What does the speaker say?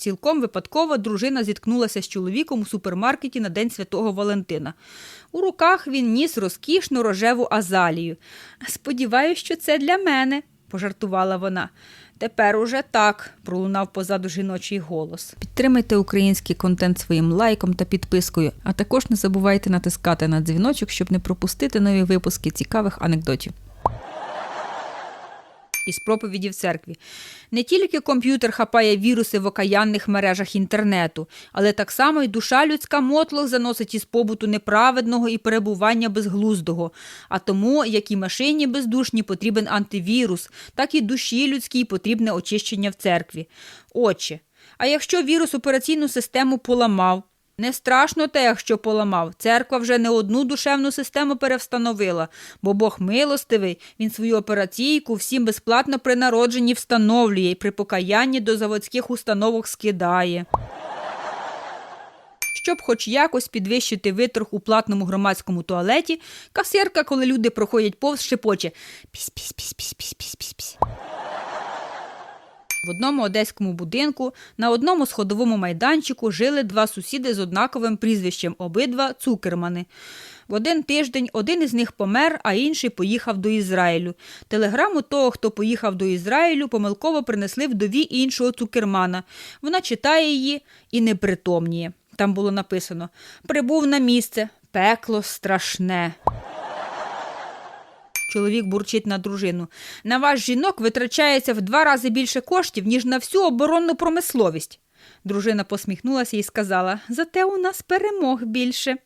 Цілком випадково дружина зіткнулася з чоловіком у супермаркеті на День Святого Валентина. У руках він ніс розкішну рожеву азалію. Сподіваюсь, що це для мене, пожартувала вона. Тепер уже так, пролунав позаду жіночий голос. Підтримайте український контент своїм лайком та підпискою, а також не забувайте натискати на дзвіночок, щоб не пропустити нові випуски цікавих анекдотів. Із проповіді в церкві. Не тільки комп'ютер хапає віруси в окаянних мережах інтернету, але так само й душа людська мотлох заносить із побуту неправедного і перебування безглуздого. А тому, як і машині бездушній потрібен антивірус, так і душі людській потрібне очищення в церкві. Отче, а якщо вірус операційну систему поламав, не страшно те, якщо поламав. Церква вже не одну душевну систему перевстановила, бо Бог милостивий, він свою операційку всім безплатно при народженні встановлює і при покаянні до заводських установок скидає. Щоб хоч якось підвищити виторг у платному громадському туалеті, касирка, коли люди проходять повз, шепоче піс-піс-піс-піс-піс-піс-піс. В одному одеському будинку на одному сходовому майданчику жили два сусіди з однаковим прізвищем, обидва цукермани. В один тиждень один із них помер, а інший поїхав до Ізраїлю. Телеграму того, хто поїхав до Ізраїлю, помилково принесли вдові іншого цукермана. Вона читає її і не притомніє. Там було написано Прибув на місце, пекло страшне. Чоловік бурчить на дружину. На ваш жінок витрачається в два рази більше коштів, ніж на всю оборонну промисловість. Дружина посміхнулася і сказала: Зате у нас перемог більше.